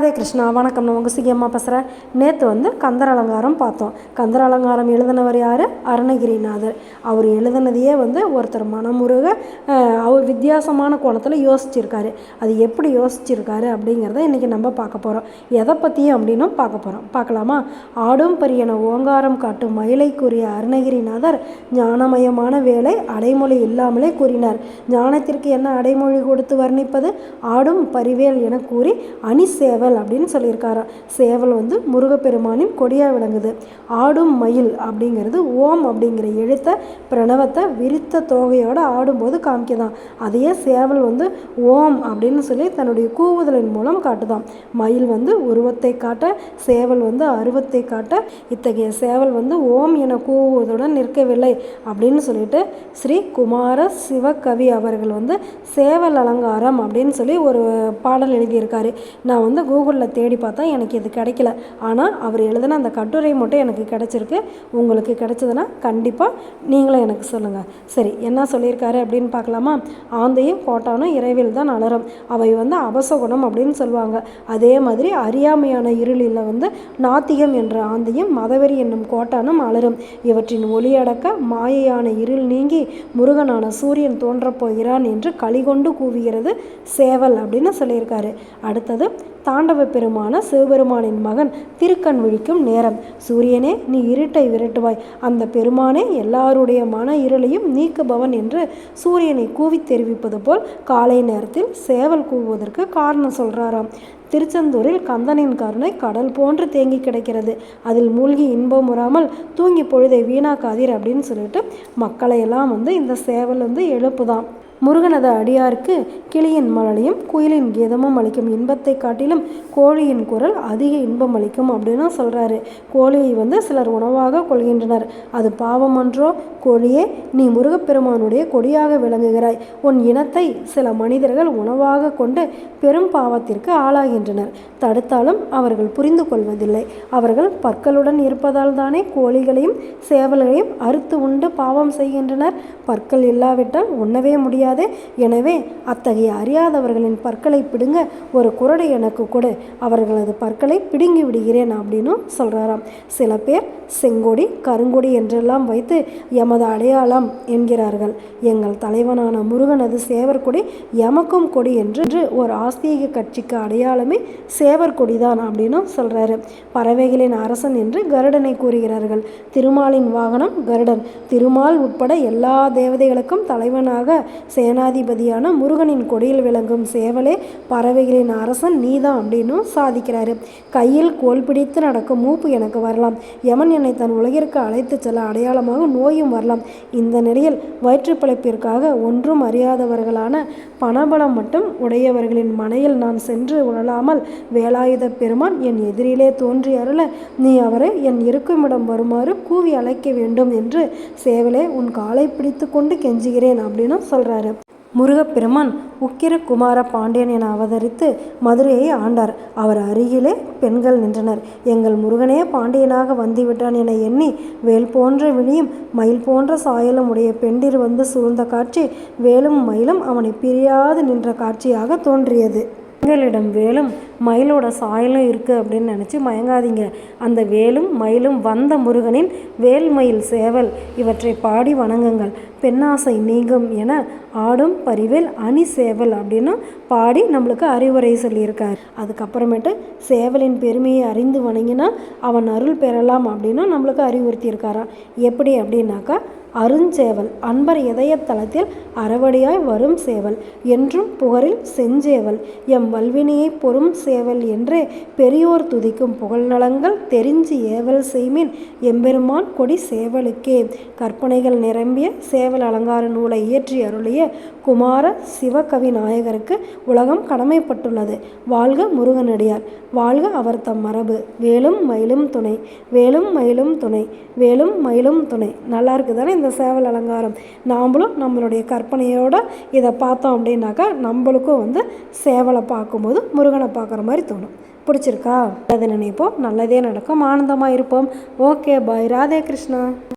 அதே கிருஷ்ணா வணக்கம். நான் உங்கள் சிகியம்மா பேசுகிறேன் நேற்று வந்து கந்தர் அலங்காரம் பார்த்தோம். கந்தர் அலங்காரம் எழுதினவர் யார்? அருணகிரிநாதர். அவர் எழுதினதையே வந்து ஒருத்தர் மனமுருக அவர் வித்தியாசமான கோணத்தில் யோசிச்சிருக்காரு. அது எப்படி யோசிச்சிருக்காரு அப்படிங்கிறத இன்றைக்கி நம்ம பார்க்க போகிறோம் எதை பற்றியும் அப்படின்னும் பார்க்க போகிறோம் பார்க்கலாமா? ஆடும் பரியன ஓங்காரம் காட்டும் மயிலைக்குரிய அருணகிரிநாதர் ஞானமயமான வேலை அடைமொழி இல்லாமலே கூறினார். ஞானத்திற்கு என்ன அடைமொழி கொடுத்து வர்ணிப்பது? ஆடும் பரிவேல் என கூறி அணி சேவல் அப்படின்னு சொல்லியிருக்காராம். சேவல் வந்து முருகப்பெருமானின் கொடியாக விளங்குது. ஆடும் மயில் அப்படிங்கிறது ஓம் அப்படிங்கிற எழுத்த பிரணவத்தை விரித்த தோகையோட ஆடும்போது காமிக்கதான். அதையே சேவல் வந்து ஓம் அப்படின்னு சொல்லி தன்னுடைய கூவுதலின் மூலம் காட்டுதான். மயில் வந்து உருவத்தை காட்ட சேவல் வந்து அருவத்தை காட்ட இத்தகைய சேவல் வந்து ஓம் என கூவுவதுடன் நிற்கவில்லை அப்படின்னு சொல்லிட்டு ஸ்ரீ குமார சிவகவி அவர்கள் வந்து சேவல் அலங்காரம் அப்படின்னு சொல்லி ஒரு பாடல் எழுதியிருக்காரு. நான் வந்து கூகுளில் தேடி பார்த்தா எனக்கு இது கிடைக்கல. ஆனால் அவர் எழுதின அந்த கட்டுரை மட்டும் எனக்கு கிடச்சிருக்கு. உங்களுக்கு கிடைச்சதுன்னா கண்டிப்பாக நீங்களும் எனக்கு சொல்லுங்கள் சரி என்ன சொல்லியிருக்காரு அப்படின்னு பார்க்கலாமா? ஆந்தையும் கோட்டானும் இறைவில் தான் அலறும். அவை வந்து அபசகுணம் அப்படின்னு சொல்லுவாங்க. அதே மாதிரி அறியாமையான இருளில் வந்து நாத்திகம் என்ற ஆந்தையும் மதவெறி என்னும் கோட்டானும் அலரும் இவற்றின் ஒளியடக்க மாயையான இருள் நீங்கி முருகனான சூரியன் தோன்றப் போகிறான் என்று களிகொண்டு கூவுகிறது சேவல் அப்படின்னு சொல்லியிருக்காரு. அடுத்தது தாண்டவ பெருமான சிவபெருமானின் மகன் திருக்கண் விழிக்கும் நேரம். சூரியனே நீ இருட்டை விரட்டுவாய். அந்த பெருமானே எல்லாருடைய மன இருளையும் நீக்குபவன் என்று சூரியனை கூவி தெரிவிப்பது போல் காலை நேரத்தில் சேவல் கூவுவதற்கு காரணம் சொல்கிறாராம் திருச்செந்தூரில் கந்தனின் கருணை கடல் போன்று தேங்கி கிடக்கிறது. அதில் மூழ்கி இன்பம் உறாமல் தூங்கி பொழுதை வீணாக்காதீர் அப்படின்னு சொல்லிட்டு மக்களை எல்லாம் வந்து இந்த சேவல் வந்து எழுப்புதான் முருகனது அடியாருக்கு கிளியின் மழலையும் குயிலின் கீதமும் அளிக்கும் இன்பத்தை காட்டிலும் கோழியின் குரல் அதிக இன்பம் அளிக்கும் அப்படின்னு சொல்கிறாரு கோழியை வந்து சிலர் உணவாக கொள்கின்றனர். அது பாவமன்றோ? கோழியே நீ முருகப்பெருமானுடைய கொடியாக விளங்குகிறாய். உன் இனத்தை சில மனிதர்கள் உணவாக கொண்டு பெரும் பாவத்திற்கு ஆளாகின்றனர். தடுத்தாலும் அவர்கள் புரிந்து கொள்வதில்லை. அவர்கள் பற்களுடன் இருப்பதால் தானே கோழிகளையும் சேவல்களையும் அறுத்து உண்டு பாவம் செய்கின்றனர். பற்கள் இல்லாவிட்டால் உண்ணவே முடியாது. எனவே அத்தகைய அறியாதவர்களின் பற்களை பிடுங்க ஒரு குரடை எனக்கு கொடு. அவர்களது பற்களை பிடுங்கி விடுகிறேன் அப்படின்னு சொல்கிறாராம் சில பேர் செங்கொடி கருங்கொடி என்றெல்லாம் வைத்து எமது அடையாளம் என்கிறார்கள். எங்கள் தலைவனான முருகனது சேவர்கொடி எமக்கும் கொடி என்று ஒரு ஆஸ்தீக கட்சிக்கு அடையாளமே சேவர்கொடி தான் அப்படின்னு சொல்கிறாரு பறவைகளின் அரசன் என்று கருடனை கூறுகிறார்கள். திருமாலின் வாகனம் கருடன். திருமால் உட்பட எல்லா தேவதைகளுக்கும் தலைவனாக சேனாதிபதியான முருகனின் கொடியில் விளங்கும் சேவலே பறவைகளின் அரசன் நீதான் அப்படின்னு சாதிக்கிறாரு. கையில் கோல் பிடித்து நடக்கும் மூப்பு எனக்கு வரலாம். யமன் என்னை தன் உலகிற்கு அழைத்து செல்ல அடையாளமாக நோயும் வரலாம். இந்த நிலையில் வயிற்றுப்பிழைப்பிற்காக ஒன்றும் அறியாதவர்களான பணபலம் மட்டும் உடையவர்களின் மனையில் நான் சென்று உழலாமல் வேலாயுத பெருமான் என் எதிரிலே தோன்றி அருள நீ அவரை என் இருக்குமிடம் வருமாறு கூவி அழைக்க வேண்டும் என்று சேவலே உன் காலை பிடித்து கொண்டு கெஞ்சுகிறேன் அப்படின்னு சொல்கிறாரு முருகப்பெருமான் உக்கிர குமார பாண்டியன் என அவதரித்து மதுரையை ஆண்டார். அவர் அருகிலே பெண்கள் நின்றனர். எங்கள் முருகனே பாண்டியனாக வந்துவிட்டான் என எண்ணி வேல் போன்ற விழியும் மயில் போன்ற சாயலும் உடைய பெண்டிர் வந்து சூழ்ந்த காட்சி வேலும் மயிலும் அவனை பிரியாது நின்ற காட்சியாக தோன்றியது. பெண்களிடம் வேலும் மயிலோட சாயலும் இருக்குது அப்படின்னு நினச்சி மயங்காதீங்க. அந்த வேலும் மயிலும் வந்த முருகனின் வேல் மயில் சேவல். இவற்றை பாடி வணங்குங்கள். பெண்ணாசை நீங்கும் என ஆடும் பரிவேல் அணி சேவல் அப்படின்னு பாடி நம்மளுக்கு அறிவுரை சொல்லியிருக்கார். அதுக்கப்புறமேட்டு சேவலின் பெருமையை அறிந்து வணங்கினா அவன் அருள் பெறலாம் அப்படின்னு நம்மளுக்கு அறிவுறுத்தியிருக்காராம். எப்படி அப்படின்னாக்கா அருஞ்சேவல் அன்பர் இதயத்தலத்தில் அறவடியாய் வரும் சேவல் என்றும் புகரில் செஞ்சேவல். எம் வல்வினையை பொறும் சேவல் என்றே பெரியோர் துதிக்கும் புகழ்நலங்கள் தெரிஞ்சு ஏவல் செய்மின். எம்பெருமான் கொடி சேவலுக்கே. கற்பனைகள் நிரம்பிய சேவல் அலங்கார நூலை இயற்றி அருளிய குமார சிவகவி நாயகருக்கு உலகம் கடமைப்பட்டுள்ளது. வாழ்க முருகனடியார். வாழ்க அவர் தம் மரபு. வேலும் மயிலும் துணை. வேலும் மயிலும் துணை. வேலும் மயிலும் துணை. நல்லா இருக்குதானே இந்த சேவல் அலங்காரம்? நாமளும் நம்மளுடைய கற்பனையோடு இதை பார்த்தோம் அப்படின்னாக்கா நம்மளுக்கும் வந்து சேவலை பார்க்கும்போது முருகனை பார்க்குற மாதிரி தோணும். பிடிச்சிருக்கா? நல்லது நினைப்போம். நல்லதே நடக்கும். ஆனந்தமாக இருப்போம். Okay bye. ராதே கிருஷ்ணா.